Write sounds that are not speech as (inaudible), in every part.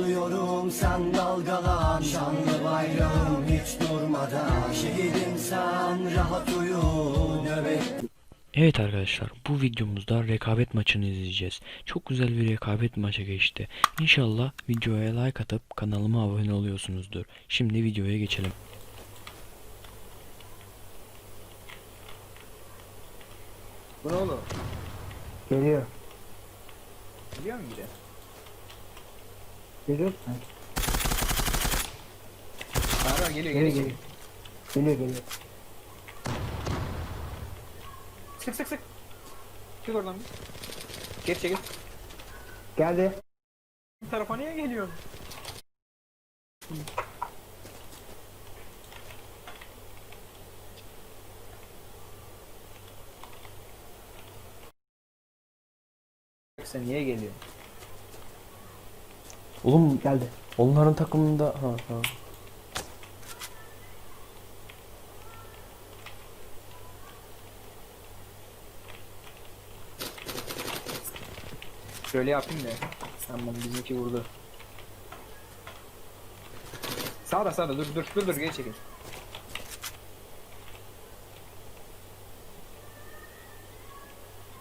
Salıyorum sen dalgalan Şanlı bayrağım hiç durmadan Şehidim sen rahat uyu Nöbet Evet arkadaşlar bu videomuzda rekabet maçını izleyeceğiz. Çok güzel bir rekabet maçı geçti. İnşallah videoya like atıp kanalıma abone oluyorsunuzdur. Şimdi videoya geçelim. Bu ne oğlum? Geliyor. Biliyor musun bir de? Geliyor var geliyor Geliyor geliyor. geliyor. Geliyor geliyor. Sık sık sık. Çık oradan bir. Geri çekil. Geldi. Bu tarafa niye geliyorsun? Sen niye geliyorsun? Oğlum Geldi. onların takımında ha ha. Şöyle yapayım da. Tamam bizimki vurdu. Sağda sağda dur dur dur dur geri çekil.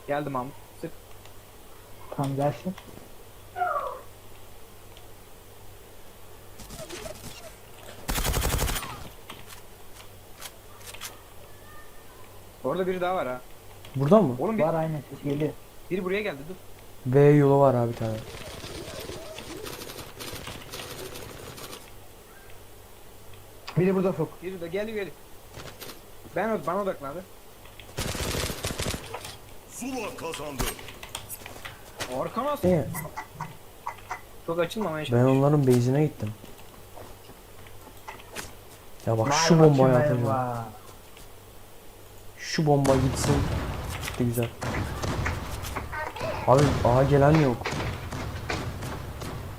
Geldim Mahmut. Sık. Tam gelsin. Orada biri daha var ha. Burada mı? Oğlum bir, Var aynen ses geliyor. biri buraya geldi dur. V yolu var abi bir tane. Biri burada sok. Biri de geliyor geliyor. Ben od bana odaklandı. Zula kazandı. Arkana as- Evet. Çok açılmamaya Ben onların base'ine gittim. Ya bak Vay şu bombayı atacağım. vay. Şu bomba gitsin. Gitti güzel. Abi A gelen yok.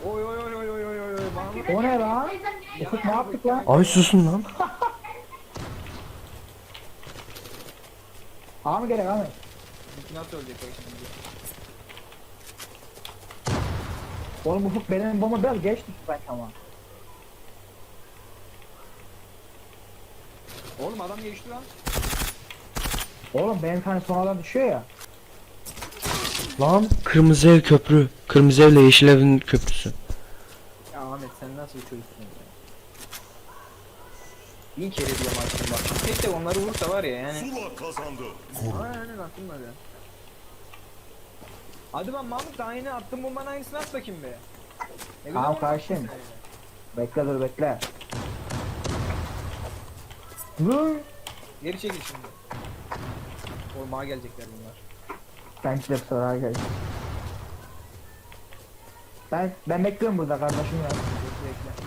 Oy oy oy oy oy oy oy O ne lan? Ufuk ne yaptık lan? Abi susun lan. (laughs) A mı gerek abi? Nasıl ölecek o şimdi? Oğlum Ufuk benim bomba biraz geç düştü sanki ama. Oğlum adam geçti lan. Oğlum benim tane sonradan düşüyor ya. Lan kırmızı ev köprü. Kırmızı evle yeşil evin köprüsü. Ya Ahmet sen nasıl bir çocuksun ya? Bin kere diyorum aslında bak. Tek de onları vursa var ya yani. Zula kazandı. Aynen aklımda ya. Hadi lan Mahmut daha yeni attın bombanın aynısını at bakayım be. Ne Tamam, güzel karşıyım. oynamışsın sen ya. Bekle dur bekle. Vur. Geri çekil şimdi. Oğlum ağa gelecekler bunlar. Bence de bu sefer gel. Ben ben bekliyorum burada kardeşim ya. Bekle bekle.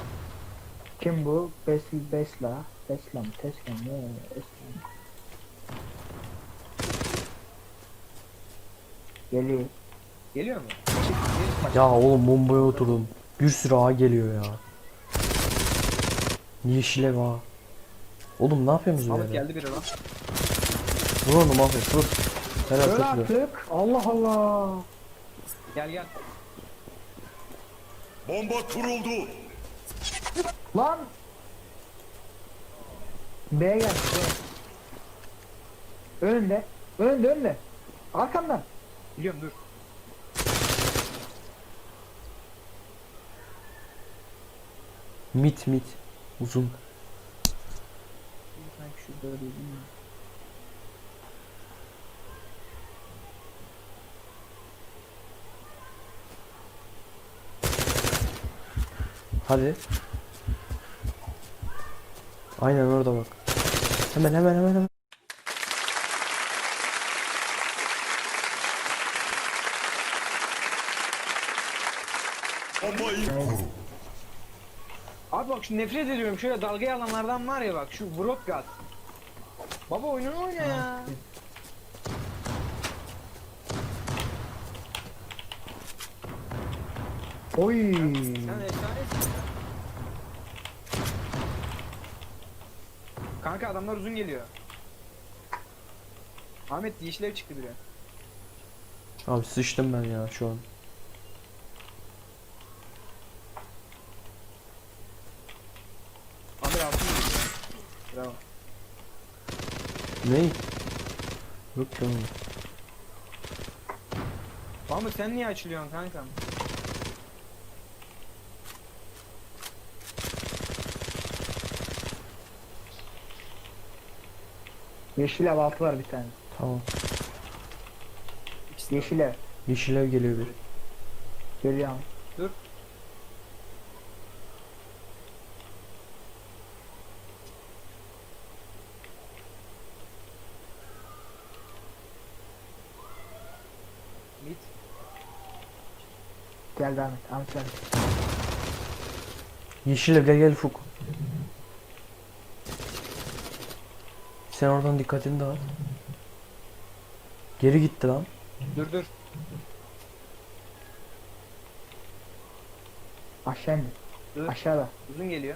Kim bu? Bes Besla. Besla mı? Tesla mı? Esla mı? Geliyor. Geliyor mu? Ya oğlum bombaya oturdum. Bir sürü A geliyor ya. Yeşil ev A. Oğlum ne yapıyorsunuz Mahmut böyle? geldi biri lan. Vur onu Mahmut vur. Helal Öl çok güzel. artık. Allah Allah. Gel gel. Bomba kuruldu. Lan. B'ye gel. B. Önünde. Önünde önünde. Arkamdan. Biliyorum dur. Mit mit. Uzun. Sanki şurada duydum ya. Hadi. Aynen orada bak. Hemen hemen hemen hemen. Abi bak şu nefret ediyorum şöyle dalga alanlardan var ya bak şu Vrotgat. Baba oyununu oyna ya. Oy. Sen efsanesin ya. Kanka adamlar uzun geliyor. Ahmet yeşil ev çıktı bile. Abi sıçtım ben ya şu an. Ahmet altın. Bravo. Ne? Yok canım. Mahmut sen niye açılıyorsun kankam? Yeşil ev altı var bir tane. Tamam. Yeşil ev. Yeşil ev geliyor bir. Geliyorum. Mid. Gel devam et. Ahmet sen. Yeşil ev gel gel Fuk. Sen oradan dikkatini dağıt. Geri gitti lan. Dur dur. Aşağı indir. Dur. Aşağıda. Uzun geliyor.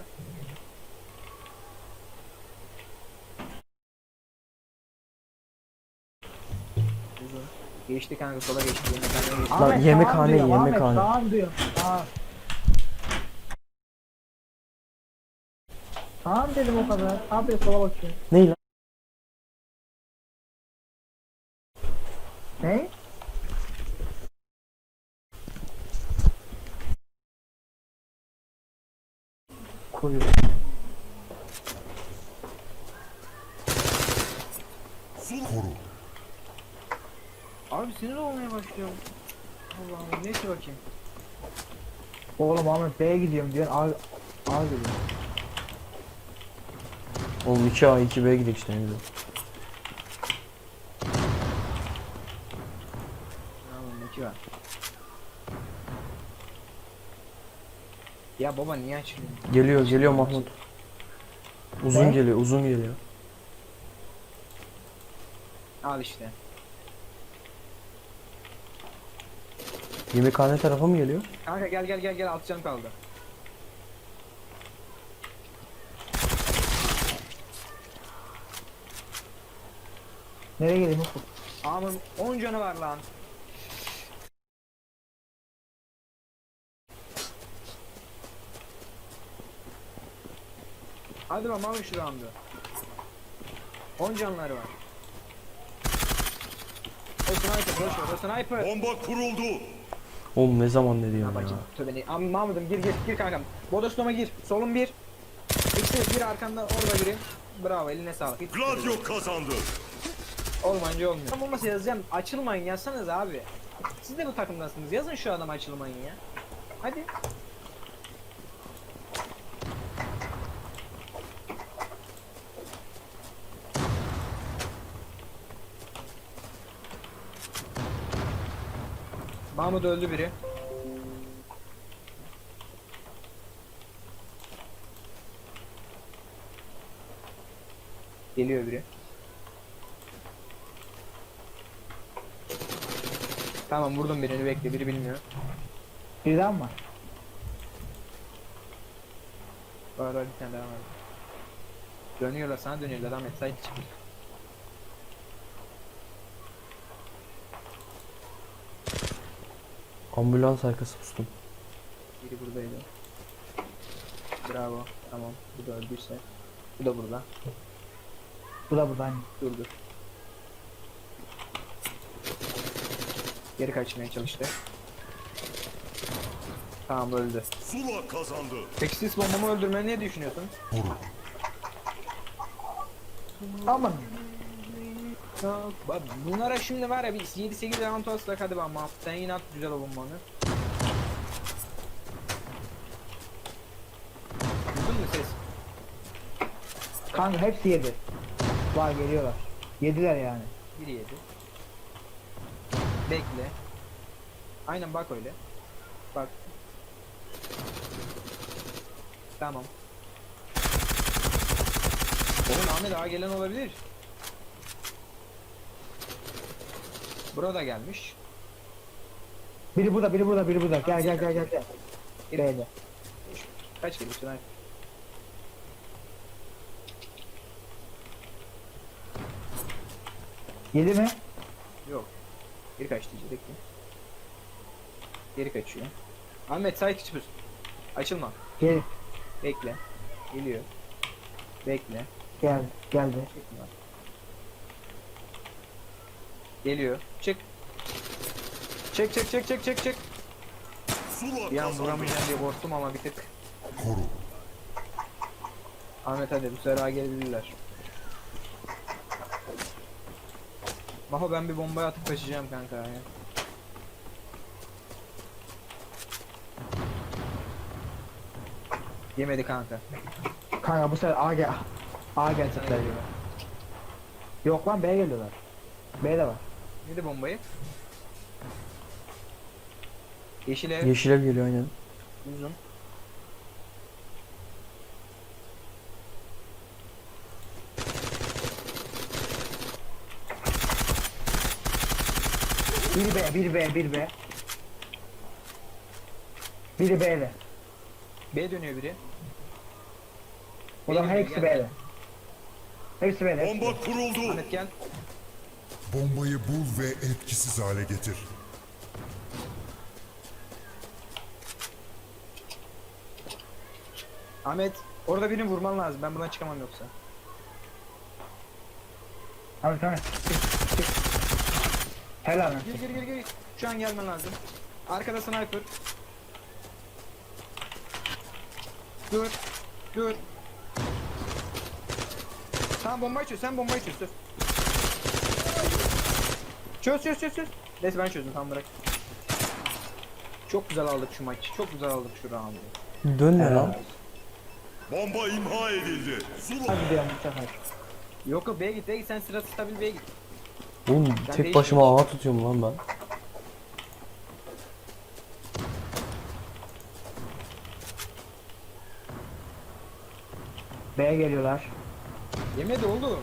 Uzun. Geçti kanka sola geçti. Yemekhaneye geçti. Lan yemekhane, diyor, yemekhane. Ahmet Sağım diyor. Sağım. Sağım dedim o kadar. Abi sola bakıyor. Ne lan? Ne? Koru. Abi sinir olmaya başlıyorum. Allah'ım neyse bakayım. Oğlum Ahmet B'ye gidiyorum diyorsun. A, A gidiyor. Oğlum 2A 2B gidelim işte güzel. Var. Ya baba niye açılıyorsun? Geliyor geliyor Mahmut. Uzun Ne? geliyor uzun geliyor. Al işte. Yemekhane tarafa mı geliyor? Kanka gel gel gel gel altı canım kaldı. Nereye geleyim Ufuk? Aman 10 canı var lan. Hadi lan alın şu roundu. 10 canları var. O sniper, boş ver, o sniper. Bomba kuruldu. Oğlum ne zaman dedi ya. Bacım, tövbe ne? Am Mahmut'um gir gir gir kankam. Bodoslama gir. Solun bir. İkisi bir arkanda orada biri. Bravo eline sağlık. Hiç Gladio kazandı. Olmayınca olmuyor. Tam olmasa yazacağım. Açılmayın yazsanız abi. Siz de bu takımdasınız. Yazın şu adam açılmayın ya. Hadi. Mahmut öldü biri. Geliyor biri. Tamam vurdum birini bekle biri bilmiyor. Birden mi var? Var bir tane daha var. Dönüyorlar sana dönüyorlar Ahmet side çıkıyor. Ambulans arkası pustum. Biri buradaydı. Bravo. Tamam. Bu da öldüyse. Bu da burada. Bu da burada aynı. Dur dur. Geri kaçmaya çalıştı. Tamam öldü. Zula kazandı. Peki siz bombamı öldürmeyi ne düşünüyorsun? Aman. Bak bunlara şimdi var ya bir 7-8 round olsak hadi bak Mahmut sen yine at güzel o bombanı. Duydun mu ses? Kanka hepsi yedi. Var geliyorlar. Yediler yani. Biri yedi. Bekle. Aynen bak öyle. Bak. Tamam. Oğlum Ahmet daha gelen olabilir. Burada gelmiş. Biri burada, biri burada, biri burada. Gel gel gel gel gel. Biri- B'de. Kaç gelmiş lan? Yedi mi? Yok. Geri kaçtı iyice bekle. Geri kaçıyor. Ahmet sağ küçük. Açılma. Gel. Bekle. Geliyor. Bekle. Geldi. Geldi. Geliyor. Çık. Çek çek çek çek çek çek. Bir an vuramayacağım diye korktum ama bir tık. Koru. Ahmet hadi bu sefer gelebilirler. Maho ben bir bombayı atıp kaçacağım kanka ya. Yemedi kanka. Kanka bu sefer A gel. A gelecekler gibi. Yok lan B geliyorlar. B de var. Yedi bombayı. Yeşil ev. Yeşil ev geliyor aynen. Uzun. Bir B, bir B, bir B. Biri B'de. B dönüyor biri. O zaman hepsi. B'de. Hepsi B'de. Bomba kuruldu. Ahmet gel. Bombayı bul ve etkisiz hale getir. Ahmet orada birini vurman lazım. Ben buradan çıkamam yoksa. Abi tamam. Helal. Gir gir gir gir. Şu an gelmen lazım. Arkada sniper. Dur. Dur. Tamam bombayı çöz. Sen bombayı çöz. Çöz. Çöz çöz çöz çöz. Neyse ben çözdüm tamam bırak. Çok güzel aldık şu maçı. Çok güzel aldık şu roundu. Dönme lan. Bomba imha edildi. Zula. Hadi diyorum bu sefer. Yok yok B'ye git B'ye git. Sen sırası stabil B'ye git. Oğlum Ben tek başıma ağa tutuyorum lan ben. B'ye geliyorlar. Yemedi oğlum.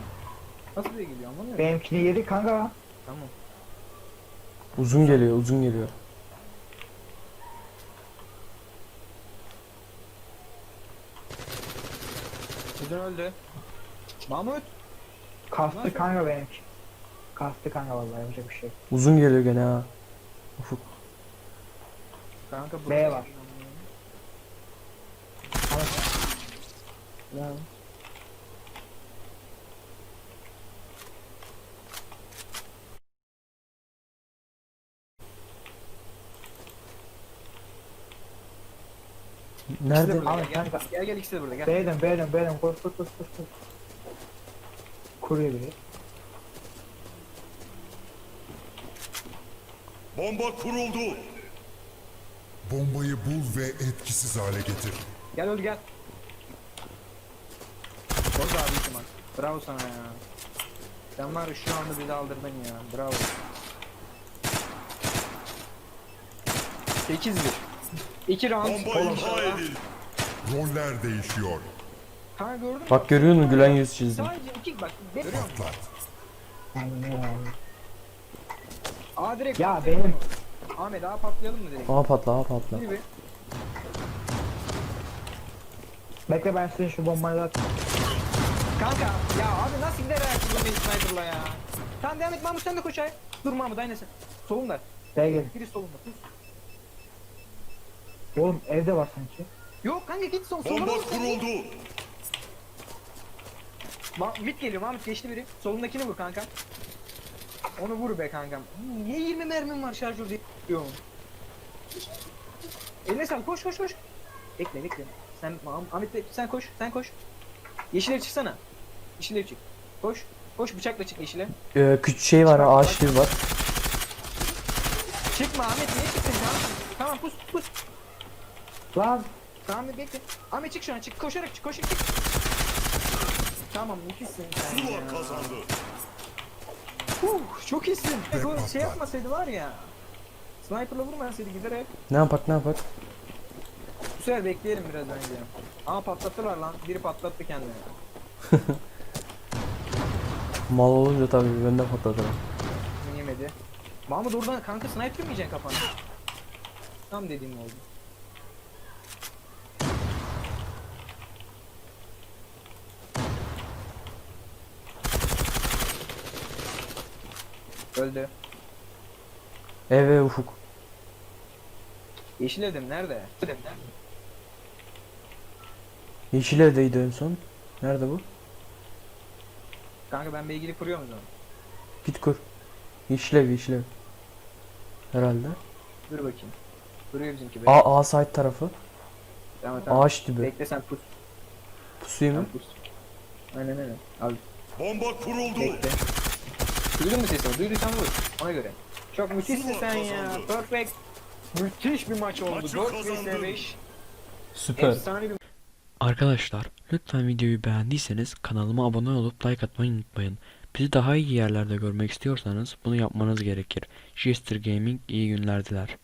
Nasıl B'ye geliyor anlamıyorum. Benimkini yedi kanka. Tamam. Uzun geliyor uzun geliyor. Uzun öldü. Mahmut. Kastı kanka benimki. Kastı kanka vallahi yapacak bir şey. yok. Uzun geliyor gene ha. Ufuk. Kanka B var. Ya. İkisi de Nerede? burada, Abi gel, gel. kanka. Gel gel ikisi de burada gel. B'den B'den B'den koş koş koş koş koş. Kuruyor biri. Bomba kuruldu. Bombayı bul ve etkisiz hale getir. Gel öl gel. Orada abi ihtimal. Bravo sana ya. Sen var ya şu anda bizi aldırdın ya. Bravo. 8-1. 2 round. Bomba imha edildi. Roller değişiyor. Kanka gördün mü? Bak görüyor musun gülen yüz çizdim. Sadece 2 bak. Görüyor musun? Patlat. Aa direkt Ya patlayalım benim- mı? Ahmet daha patlayalım mı direkt? Ağa patla ağa patla. Gibi. Bekle ben size şu bombayı at. Kanka ya abi nasıl gider ayaksız bu sniper'la ya? Tamam devam et Mahmut sen de koş ay. Dur Mahmut aynı sen. Solunda. B gel. Biri solunda. Dur. Oğlum evde var sanki. Yok kanka git sol. Soluna Bomba bak kuruldu. Ma mid geliyor Mahmut geçti biri. Solundakini vur kanka. Onu vur be kankam. Niye 20 mermim var şarjör diyor. Eline sal koş koş koş. Bekle bekle. Sen Ahmet Bey, sen koş sen koş. Yeşil ev çıksana. Yeşil ev çık. Koş. Koş bıçakla çık yeşile. Ee, küçük şey var ha, ağaç var. Çıkma Ahmet niye çıktın ya? Tamam pus pus. Lan Tamam bekle. Ahmet çık şu an çık koşarak çık koşarak çık. Tamam müthişsin sen ya. kazandı. Huh, çok iyisin. Patlar. şey yapmasaydı var ya. Sniper'la vurmasaydı gider hep. Ne yapak ne yapak? Bu sefer bekleyelim biraz önce. Ama patlattılar lan. Biri patlattı kendini. (laughs) Mal olunca tabii ben de patlatırım. Yemedi. Mahmut oradan kanka sniper mi yiyeceksin kafana? Tam dediğim oldu. Öldü. Ev ve ufuk. Yeşil edim nerede? Yeşil evdeydi en son. Nerede bu? Kanka ben beygiri kuruyorum o zaman. Git kur. İşlev işlev. Herhalde. Dur bakayım. Duruyor bizimki be. A, A side tarafı. Tamam tamam. Ağaç dibi. Bekle sen pus. Pusuyum. Sen pus. Aynen aynen. Abi Bomba kuruldu. bekle. Duydun mu sesimi? Duyduysan vur. Ona göre. Çok müthişsin sen ya. Perfect. Müthiş bir maç oldu. Maçı 4 kazandı. vs 5. Süper. Efsane bir Arkadaşlar lütfen videoyu beğendiyseniz kanalıma abone olup like atmayı unutmayın. Bizi daha iyi yerlerde görmek istiyorsanız bunu yapmanız gerekir. Jester Gaming iyi günler diler.